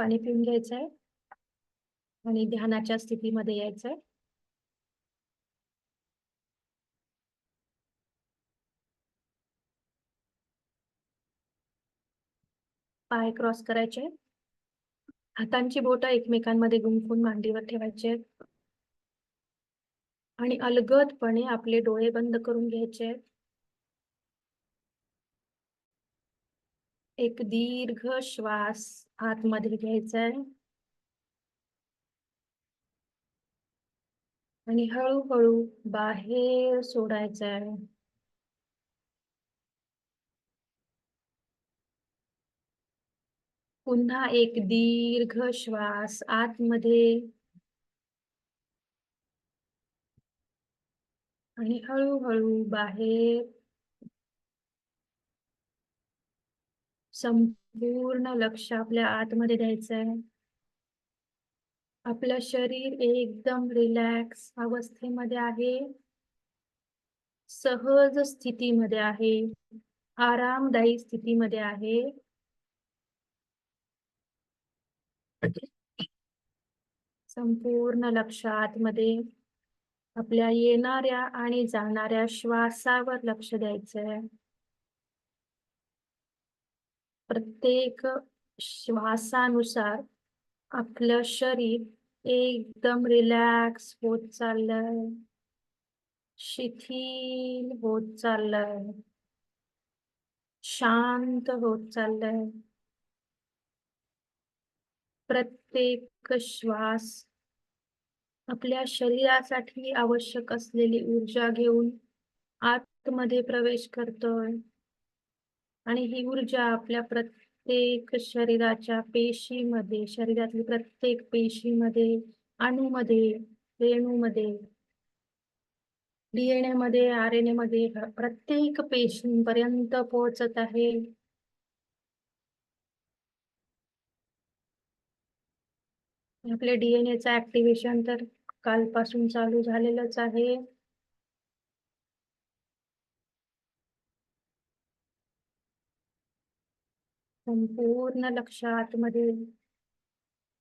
पाणी पिऊन घ्यायचंय आणि ध्यानाच्या स्थितीमध्ये यायचंय. पाय क्रॉस करायचे. हातांची बोट एकमेकांमध्ये गुंफून मांडीवर ठेवायचे. आणि अलगदपणे आपले डोळे बंद करून घ्यायचे. एक दीर्घ श्वास आतमध्ये घ्यायचा आहे. आणि हळूहळू बाहेर सोडायचा आहे. पुन्हा एक दीर्घ श्वास आतमध्ये. आणि हळूहळू बाहेर संपूर्ण लक्ष आपल्या आतमध्ये द्यायचं आहे आपलं शरीर एकदम रिलॅक्स अवस्थेमध्ये आहे. सहज स्थितीमध्ये आहे. आरामदायी स्थितीमध्ये आहे. संपूर्ण लक्ष आतमध्ये आपल्या येणाऱ्या आणि जाणाऱ्या श्वासावर लक्ष द्यायचंय. प्रत्येक श्वासानुसार आपलं शरीर एकदम रिलॅक्स होत चाललंय. शिथिल होत चाललंय. शांत होत चाललंय. प्रत्येक श्वास आपल्या शरीरासाठी आवश्यक असलेली ऊर्जा घेऊन आतमध्ये प्रवेश करतोय. आणि ही ऊर्जा आपल्या प्रत्येक शरीराच्या पेशीमध्ये शरीरातली प्रत्येक पेशीमध्ये अणूमध्ये रेणूमध्ये डीएनए मध्ये आर एन ए मध्ये प्रत्येक पेशींपर्यंत पोहोचत आहे. आपले डीएनएचं ऍक्टिव्हेशन तर कालपासून चालू झालेलंच आहे. संपूर्ण लक्ष आतमध्ये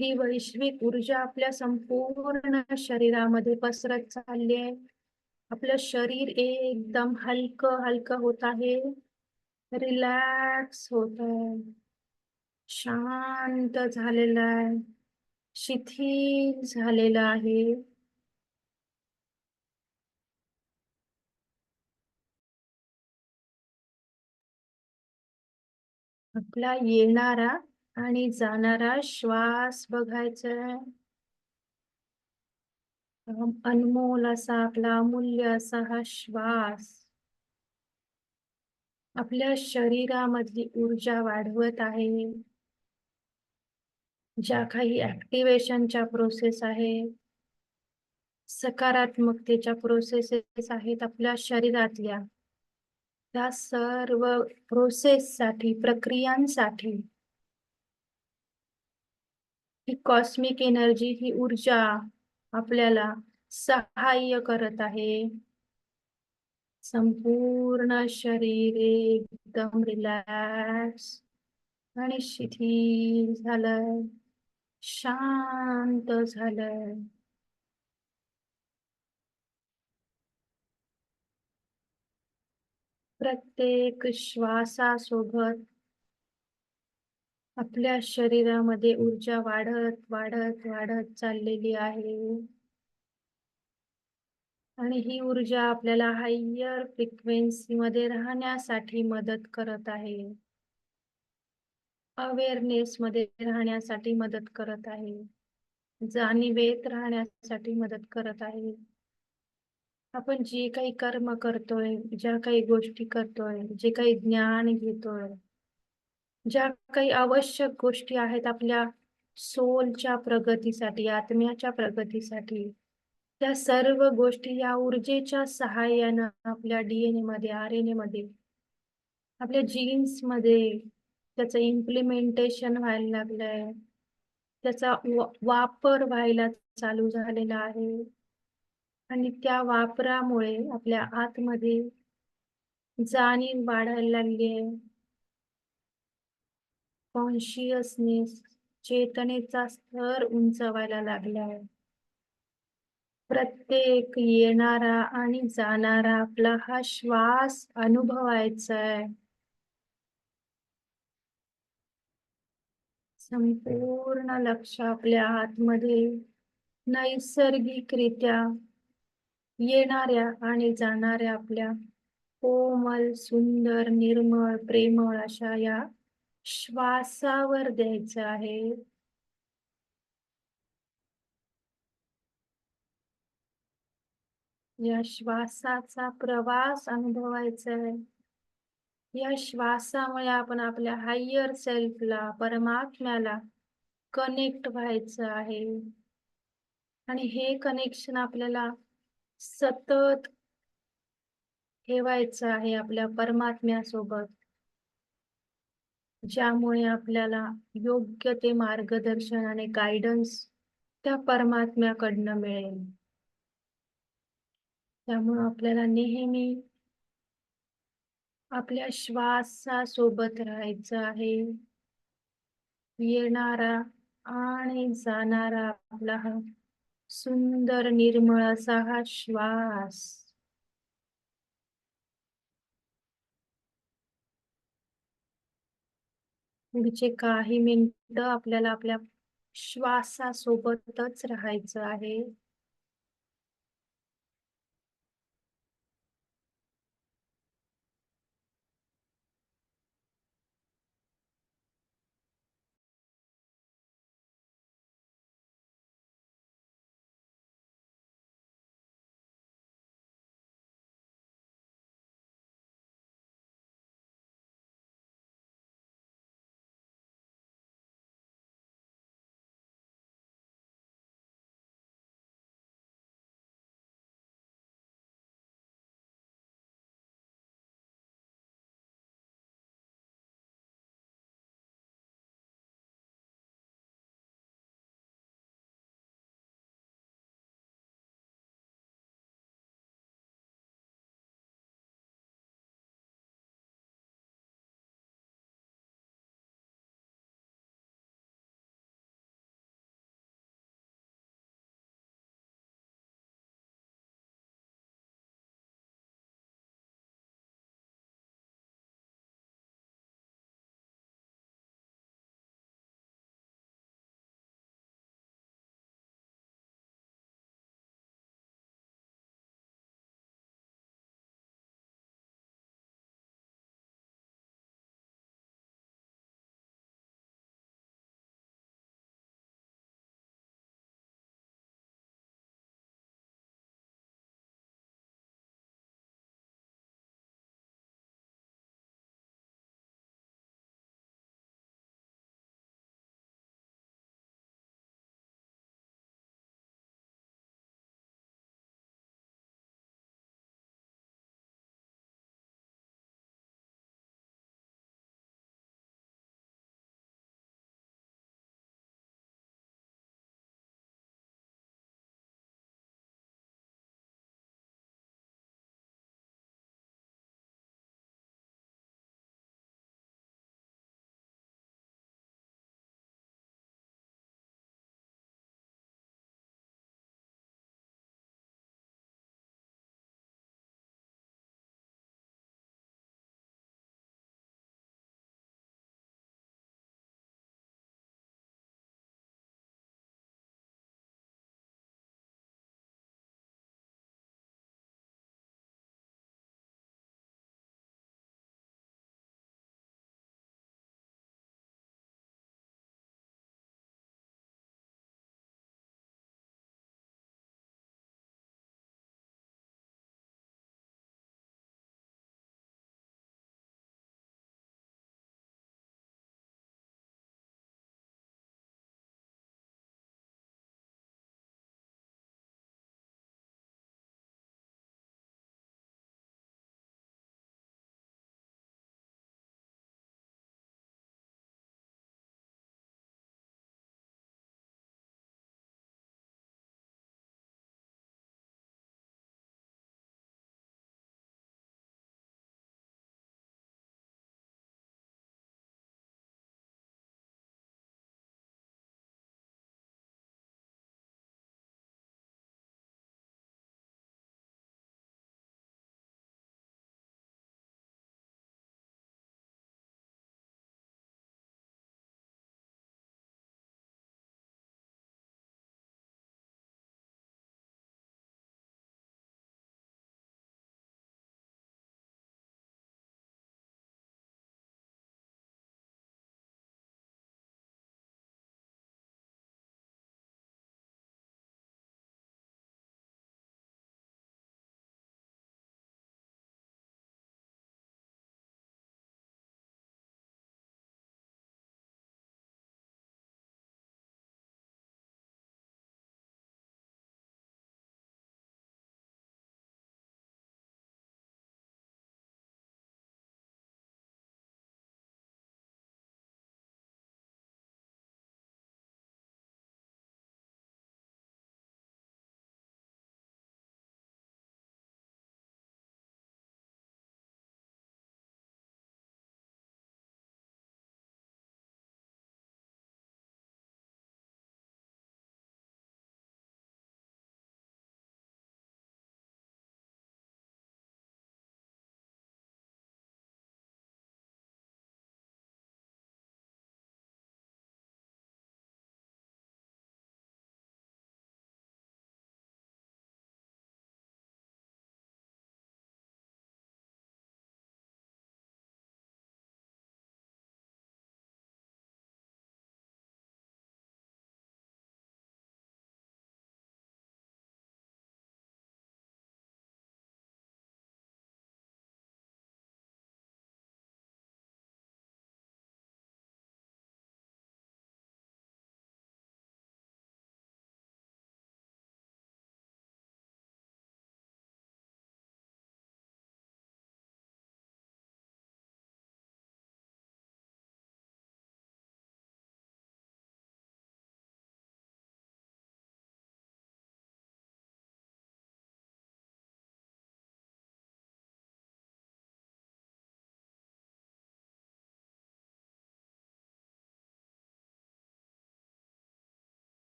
ही वैश्विक ऊर्जा आपल्या संपूर्ण शरीरामध्ये पसरत चालली आहे. आपलं शरीर एकदम हलकं हलकं होत आहे. रिलॅक्स होत आहे. शांत झालेलं आहे. शिथिल झालेलं आहे. आपला येणारा आणि जाणारा श्वास बघायचा अनमोल असा आपला अमूल्य असा हा श्वास आपल्या शरीरामधली ऊर्जा वाढवत आहे. ज्या काही ऍक्टिवेशनच्या प्रोसेस आहेत सकारात्मकतेच्या प्रोसेसेस आहेत आपल्या शरीरातल्या. त्या सर्व प्रोसेस साठी प्रक्रियांसाठी. ही कॉस्मिक एनर्जी ही ऊर्जा आपल्याला सहाय्य करत आहे. संपूर्ण शरीर एकदम रिलॅक्स आणि शिथिल झालंय. शांत झालंय. प्रत्येक श्वासासोबत आपल्या शरीरामध्ये ऊर्जा वाढत वाढत वाढत चाललेली आहे. आणि ही ऊर्जा आपल्याला हायर फ्रिक्वेन्सी मध्ये राहण्यासाठी मदत करत आहे. अवेअरनेस मध्ये राहण्यासाठी मदत करत आहे. जाणीवेत राहण्यासाठी मदत करत आहे. आपण जे काही कर्म करतोय ज्या काही गोष्टी करतोय जे काही ज्ञान घेतोय ज्या काही आवश्यक गोष्टी आहेत आपल्या सोलच्या प्रगतीसाठी आत्म्याच्या प्रगतीसाठी त्या सर्व गोष्टी या ऊर्जेच्या सहाय्यानं आपल्या डीएनए मध्ये आर एन ए मध्ये आपल्या जीन्समध्ये त्याचं इम्प्लिमेंटेशन व्हायला लागलंय. त्याचा वापर व्हायला चालू झालेला आहे. आणि त्या वापरामुळे आपल्या आतमध्ये जाणीव वाढायला लागली आहे. कॉन्शियसनेस चेतनेचा स्तर उंचवायला लागलाय प्रत्येक येणारा आणि जाणारा आपला हा श्वास अनुभवायचा आहे. संपूर्ण लक्ष आपल्या आतमध्ये नैसर्गिकरित्या येणाऱ्या आणि जाणाऱ्या आपल्या कोमल सुंदर निर्मळ प्रेमळ अशा या श्वासावर द्यायचं आहे. या श्वासाचा प्रवास अनुभवायचा आहे. या श्वासामुळे आपण आपल्या हायर सेल्फला परमात्म्याला कनेक्ट व्हायचं आहे. आणि हे कनेक्शन आपल्याला सतत ठेवायचं आहे आपल्या परमात्म्यासोबत ज्यामुळे आपल्याला योग्य ते मार्गदर्शन आणि गायडन्स त्या परमात्म्याकडनं मिळेल. त्यामुळे आपल्याला नेहमी आपल्या श्वासासोबत राहायचं आहे. येणारा आणि जाणारा आपला हा सुंदर निर्मळ असा हा श्वास. पुढचे काही मिनिट आपल्याला आपल्या श्वासासोबतच राहायचं आहे.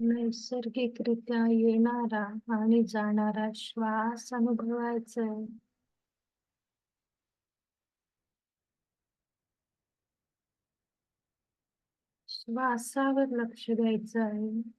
नैसर्गिकरित्या येणारा आणि जाणारा श्वास अनुभवायचा आहे. श्वासावर लक्ष द्यायचं आहे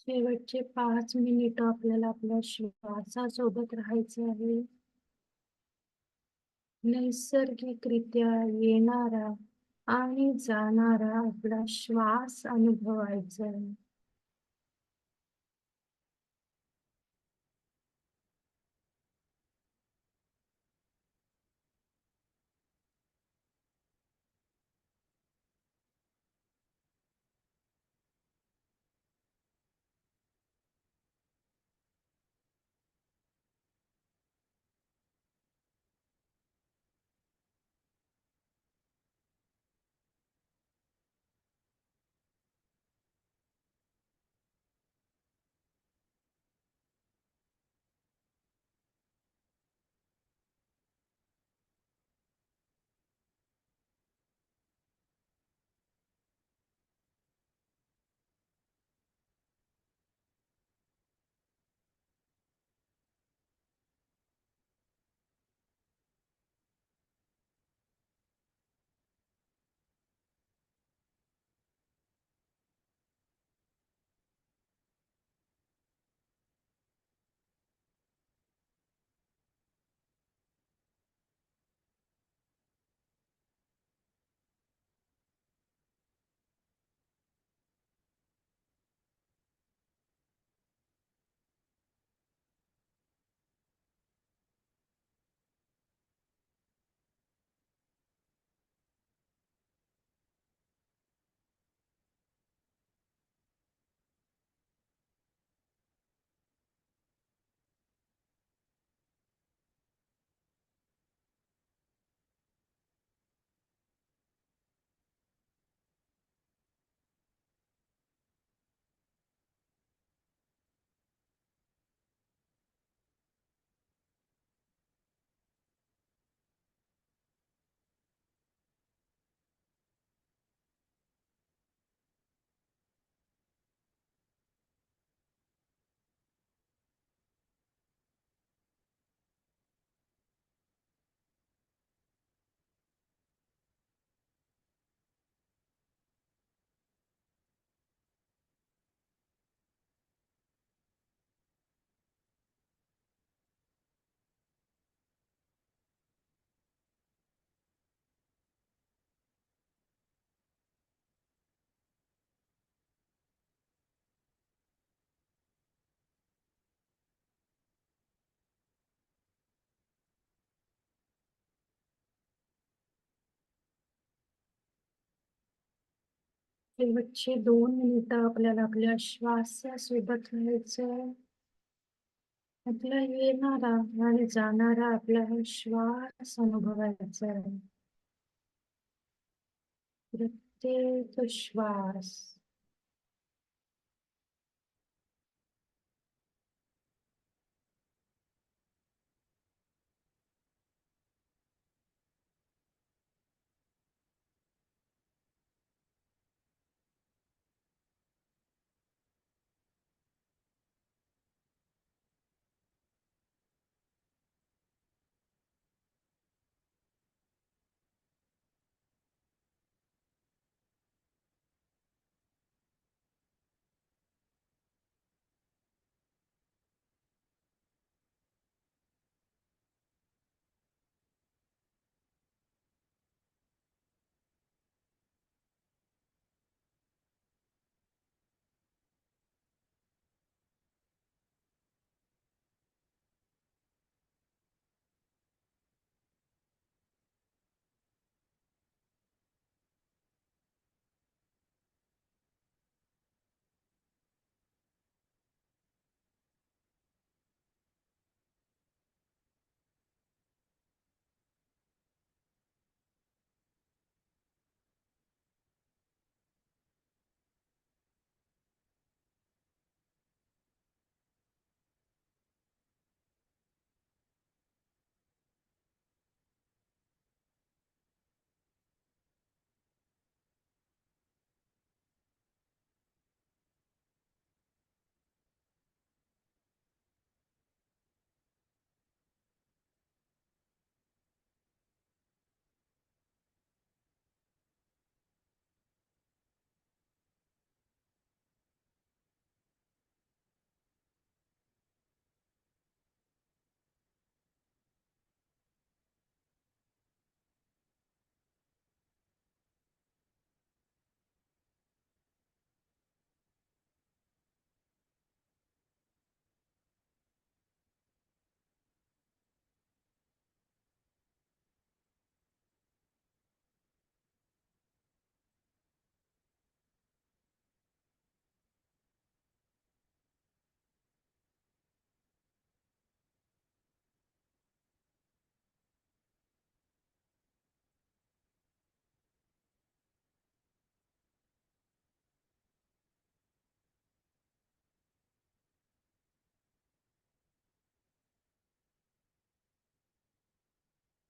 शेवटचे पाच मिनिट आपल्याला आपल्या श्वासासोबत राहायचे आहे. नैसर्गिकरित्या येणारा आणि जाणारा आपला श्वास अनुभवायचा आहे. शेवटचे दोन मिनिट आपल्याला आपल्या श्वासासोबत राहायचं आपला येणारा आणि जाणारा आपला श्वास अनुभवायचा प्रत्येक श्वास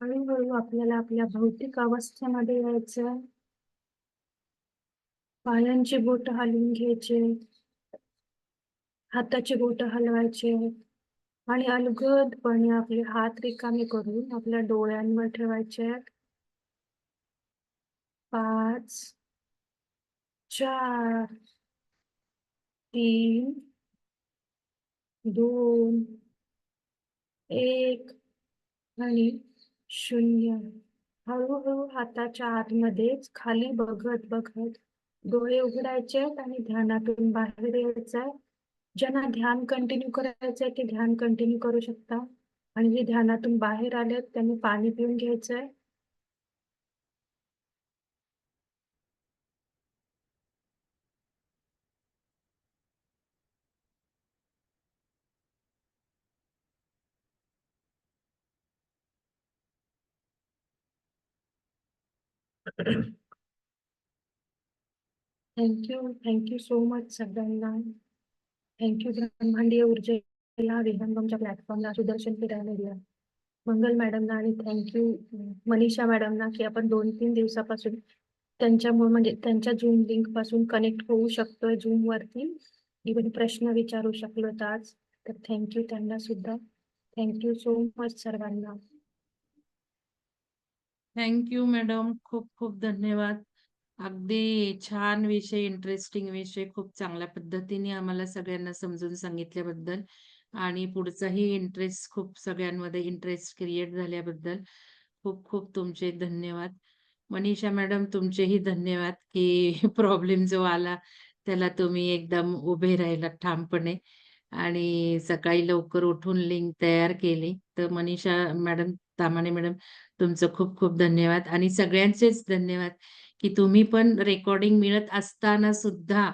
हळूहळू हो, आपल्याला आपल्या भौतिक अवस्थेमध्ये यायचं. पायांची बोट हलवून घ्यायचे. हाताची बोट हलवायचे. आणि अलगदपणे आपले हात रिकामे करून आपल्या डोळ्यांवर ठेवायचे. पाच चार तीन दोन एक आणि शून्य. हळूहळू हाताच्या आतमध्येच खाली बघत बघत डोळे उघडायचे आणि ध्यानातून बाहेर यायचंय ज्यांना ध्यान कंटिन्यू करायचंय ते ध्यान कंटिन्यू करू शकता. आणि जे ध्यानातून बाहेर आलेत त्यांनी पाणी पिऊन घ्यायचंय. Thank you thank you so much सगळ्यांना. थँक्यू ब्रह्मांडीय ऊर्जेला विहंगमच्या प्लॅटफॉर्मला सुदर्शन फिरायला दिला मंगल मॅडमना आणि थँक्यू मनीषा मॅडमना की आपण दोन तीन दिवसापासून त्यांच्यामुळे म्हणजे त्यांच्या झूम लिंकपासून कनेक्ट होऊ शकतोय झूम वरती. इव्हन प्रश्न विचारू शकलो आज. तर थँक्यू त्यांना सुद्धा थँक्यू सो मच सर्वांना. थँक्यू मॅडम खूप खूप धन्यवाद. अगदी छान विषय इंटरेस्टिंग विषय खूप चांगल्या पद्धतीने आम्हाला सगळ्यांना समजून सांगितल्याबद्दल आणि पुढचाही इंटरेस्ट खूप सगळ्यांमध्ये इंटरेस्ट क्रिएट झाल्याबद्दल खूप खूप तुमचे धन्यवाद. मनीषा मॅडम तुमचेही धन्यवाद की प्रॉब्लेम जो आला त्याला तुम्ही एकदम उभे राहिला ठामपणे. आणि सकाळी लवकर उठून लिंक तयार केली. तर मनीषा मॅडम तामाने मॅडम तुमचं खूप खूप धन्यवाद. आणि सगळ्यांचेच धन्यवाद की तुम्ही पण रेकॉर्डिंग मिळत असताना सुद्धा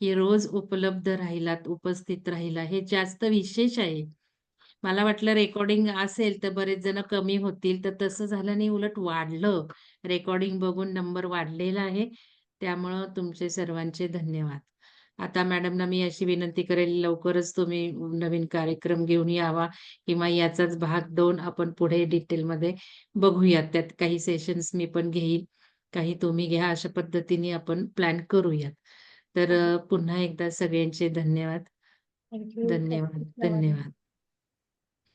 की रोज उपलब्ध राहिलात उपस्थित राहिला. हे जास्त विशेष आहे. मला वाटलं रेकॉर्डिंग असेल तर बरेच जण कमी होतील. तर तसं झालं नाही उलट वाढलं. रेकॉर्डिंग बघून नंबर वाढलेला आहे. त्यामुळं तुमचे सर्वांचे धन्यवाद. आता मॅडमना मी अशी विनंती करेल लवकरच तुम्ही नवीन कार्यक्रम घेऊन यावा किंवा याचाच भाग दोन आपण पुढे डिटेलमध्ये बघूयात. त्यात काही सेशन्स मी पण घेईन काही तुम्ही घ्या अशा पद्धतीने आपण प्लॅन करूयात. तर अ, पुन्हा एकदा सगळ्यांचे धन्यवाद. धन्यवाद धन्यवाद.